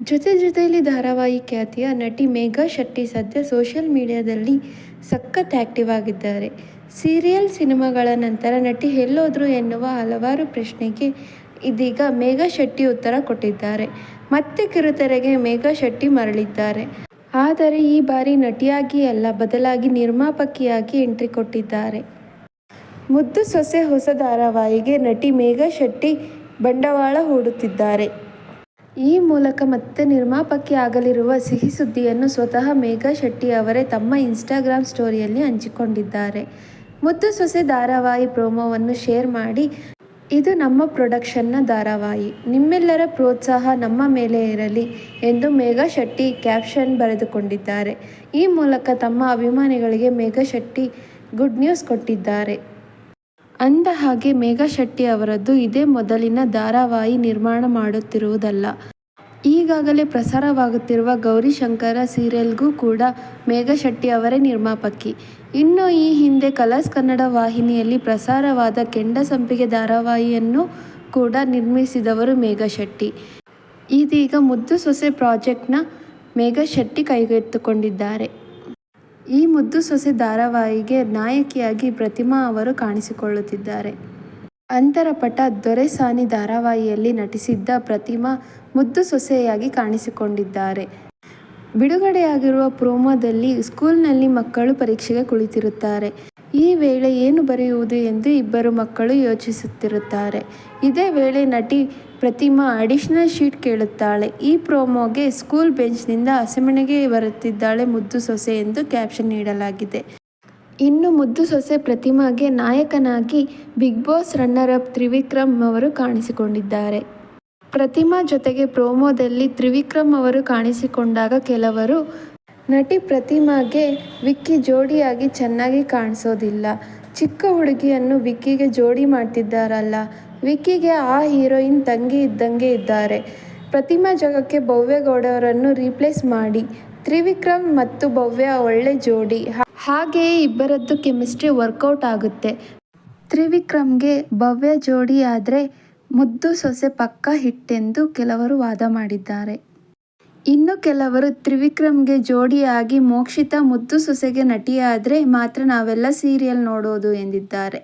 ಜೊತೆ ಜೊತೆಯಲ್ಲಿ ಧಾರಾವಾಹಿ ಖ್ಯಾತಿಯ ನಟಿ ಮೇಘಾ ಶೆಟ್ಟಿ ಸದ್ಯ ಸೋಷಿಯಲ್ ಮೀಡಿಯಾದಲ್ಲಿ ಸಖತ್ ಆ್ಯಕ್ಟಿವ್ ಆಗಿದ್ದಾರೆ. ಸೀರಿಯಲ್ ಸಿನಿಮಾಗಳ ನಂತರ ನಟಿ ಎಲ್ಲೋದ್ರು ಎನ್ನುವ ಹಲವಾರು ಪ್ರಶ್ನೆಗೆ ಇದೀಗ ಮೇಘಾ ಶೆಟ್ಟಿ ಉತ್ತರ ಕೊಟ್ಟಿದ್ದಾರೆ. ಮತ್ತೆ ಕಿರುತೆರೆಗೆ ಮೇಘಾ ಶೆಟ್ಟಿ ಮರಳಿದ್ದಾರೆ. ಆದರೆ ಈ ಬಾರಿ ನಟಿಯಾಗಿ ಅಲ್ಲ, ಬದಲಾಗಿ ನಿರ್ಮಾಪಕಿಯಾಗಿ ಎಂಟ್ರಿ ಕೊಟ್ಟಿದ್ದಾರೆ. ಮುದ್ದು ಸೊಸೆ ಹೊಸ ಧಾರಾವಾಹಿಗೆ ನಟಿ ಮೇಘಾ ಶೆಟ್ಟಿ ಬಂಡವಾಳ ಹೂಡುತ್ತಿದ್ದಾರೆ. ಈ ಮೂಲಕ ಮತ್ತೆ ನಿರ್ಮಾಪಕಿ ಆಗಲಿರುವ ಸಿಹಿ ಸುದ್ದಿಯನ್ನು ಸ್ವತಃ ಮೇಘಾ ಶೆಟ್ಟಿ ಅವರೇ ತಮ್ಮ ಇನ್ಸ್ಟಾಗ್ರಾಮ್ ಸ್ಟೋರಿಯಲ್ಲಿ ಹಂಚಿಕೊಂಡಿದ್ದಾರೆ. ಮುದ್ದು ಸೊಸೆ ಧಾರಾವಾಹಿ ಪ್ರೋಮೋವನ್ನು ಶೇರ್ ಮಾಡಿ, ಇದು ನಮ್ಮ ಪ್ರೊಡಕ್ಷನ್ನ ಧಾರಾವಾಹಿ. ನಿಮ್ಮೆಲ್ಲರ ಪ್ರೋತ್ಸಾಹ ನಮ್ಮ ಮೇಲೆ ಇರಲಿ ಎಂದು ಮೇಘಾ ಶೆಟ್ಟಿ ಕ್ಯಾಪ್ಷನ್ ಬರೆದುಕೊಂಡಿದ್ದಾರೆ. ಈ ಮೂಲಕ ತಮ್ಮ ಅಭಿಮಾನಿಗಳಿಗೆ ಮೇಘಾ ಶೆಟ್ಟಿ ಗುಡ್ ನ್ಯೂಸ್ ಕೊಟ್ಟಿದ್ದಾರೆ. ಅಂದ ಹಾಗೆ ಮೇಘಾ ಶೆಟ್ಟಿ ಅವರದ್ದು ಇದೇ ಮೊದಲಿನ ಧಾರಾವಾಹಿ ನಿರ್ಮಾಣ ಮಾಡುತ್ತಿರುವುದಲ್ಲ. ಈಗಾಗಲೇ ಪ್ರಸಾರವಾಗುತ್ತಿರುವ ಗೌರಿ ಶಂಕರ ಸೀರಿಯಲ್ಗೂ ಕೂಡ ಮೇಘಾ ಶೆಟ್ಟಿ ಅವರೇ ನಿರ್ಮಾಪಕಿ. ಇನ್ನು ಈ ಹಿಂದೆ ಕಲರ್ಸ್ ಕನ್ನಡ ವಾಹಿನಿಯಲ್ಲಿ ಪ್ರಸಾರವಾದ ಕೆಂಡ ಸಂಪಿಗೆ ಧಾರಾವಾಹಿಯನ್ನು ಕೂಡ ನಿರ್ಮಿಸಿದವರು ಮೇಘಾ ಶೆಟ್ಟಿ ಇದೀಗ ಮುದ್ದು ಸೊಸೆ ಪ್ರಾಜೆಕ್ಟ್ನ ಮೇಘಾ ಶೆಟ್ಟಿ ಕೈಗೆತ್ತಿಕೊಂಡಿದ್ದಾರೆ. ಈ ಮುದ್ದು ಸೊಸೆ ಧಾರಾವಾಹಿಗೆ ನಾಯಕಿಯಾಗಿ ಪ್ರತಿಮಾ ಅವರು ಕಾಣಿಸಿಕೊಳ್ಳುತ್ತಿದ್ದಾರೆ. ಅಂತರಪಟ ದೊರೆಸಾನಿ ಧಾರಾವಾಹಿಯಲ್ಲಿ ನಟಿಸಿದ್ದ ಪ್ರತಿಮಾ ಮುದ್ದು ಸೊಸೆಯಾಗಿ ಕಾಣಿಸಿಕೊಂಡಿದ್ದಾರೆ. ಬಿಡುಗಡೆಯಾಗಿರುವ ಪ್ರೋಮೋದಲ್ಲಿ ಸ್ಕೂಲ್ನಲ್ಲಿ ಮಕ್ಕಳು ಪರೀಕ್ಷೆಗೆ ಕುಳಿತಿರುತ್ತಾರೆ. ಈ ವೇಳೆ ಏನು ಬರೆಯುವುದು ಎಂದು ಇಬ್ಬರು ಮಕ್ಕಳು ಯೋಚಿಸುತ್ತಿರುತ್ತಾರೆ. ಇದೇ ವೇಳೆ ನಟಿ ಪ್ರತಿಮಾ ಅಡಿಷನಲ್ ಶೀಟ್ ಕೇಳುತ್ತಾಳೆ. ಈ ಪ್ರೋಮೋಗೆ ಸ್ಕೂಲ್ ಬೆಂಚ್ನಿಂದ ಹಸೆಮಣೆಗೆ ಬರುತ್ತಿದ್ದಾಳೆ ಮುದ್ದು ಸೊಸೆ ಎಂದು ಕ್ಯಾಪ್ಷನ್ ನೀಡಲಾಗಿದೆ. ಇನ್ನು ಮುದ್ದು ಸೊಸೆ ಪ್ರತಿಮಾಗೆ ನಾಯಕನಾಗಿ Bigg Boss runner up Trivikram ಅವರು ಕಾಣಿಸಿಕೊಂಡಿದ್ದಾರೆ. ಪ್ರತಿಮಾ ಜೊತೆಗೆ ಪ್ರೋಮೋದಲ್ಲಿ ತ್ರಿವಿಕ್ರಮ್ ಅವರು ಕಾಣಿಸಿಕೊಂಡಾಗ ಕೆಲವರು, ನಟಿ ಪ್ರತಿಮಾಗೆ ವಿಕ್ಕಿ ಜೋಡಿಯಾಗಿ ಚೆನ್ನಾಗಿ ಕಾಣಿಸೋದಿಲ್ಲ. ಚಿಕ್ಕ ಹುಡುಗಿಯನ್ನು ವಿಕ್ಕಿಗೆ ಜೋಡಿ ಮಾಡ್ತಿದ್ದಾರಲ್ಲ, ವಿಕ್ಕಿಗೆ ಆ ಹೀರೋಯಿನ್ ತಂಗಿ ಇದ್ದಂಗೆ ಇದ್ದಾರೆ. ಪ್ರತಿಮಾ ಜಗಕ್ಕೆ ಭವ್ಯಗೌಡವರನ್ನು ರೀಪ್ಲೇಸ್ ಮಾಡಿ, ತ್ರಿವಿಕ್ರಮ್ ಮತ್ತು ಭವ್ಯ ಒಳ್ಳೆ ಜೋಡಿ ಹಾಗೆಯೇ ಇಬ್ಬರದ್ದು ಕೆಮಿಸ್ಟ್ರಿ ವರ್ಕೌಟ್ ಆಗುತ್ತೆ. ತ್ರಿವಿಕ್ರಮ್ಗೆ ಭವ್ಯ ಜೋಡಿ ಆದರೆ ಮುದ್ದು ಸೊಸೆ ಪಕ್ಕ ಹಿಟ್ಟೆಂದು ಕೆಲವರು ವಾದ ಮಾಡಿದ್ದಾರೆ. ಇನ್ನು ಕೆಲವರು ತ್ರಿವಿಕ್ರಮ್ಗೆ ಜೋಡಿಯಾಗಿ ಮೋಕ್ಷಿತಾ ಮುದ್ದು ಸೊಸೆಗೆ ನಟಿಯಾದರೆ ಮಾತ್ರ ನಾವೆಲ್ಲ ಸೀರಿಯಲ್ ನೋಡೋದು ಎಂದಿದ್ದಾರೆ.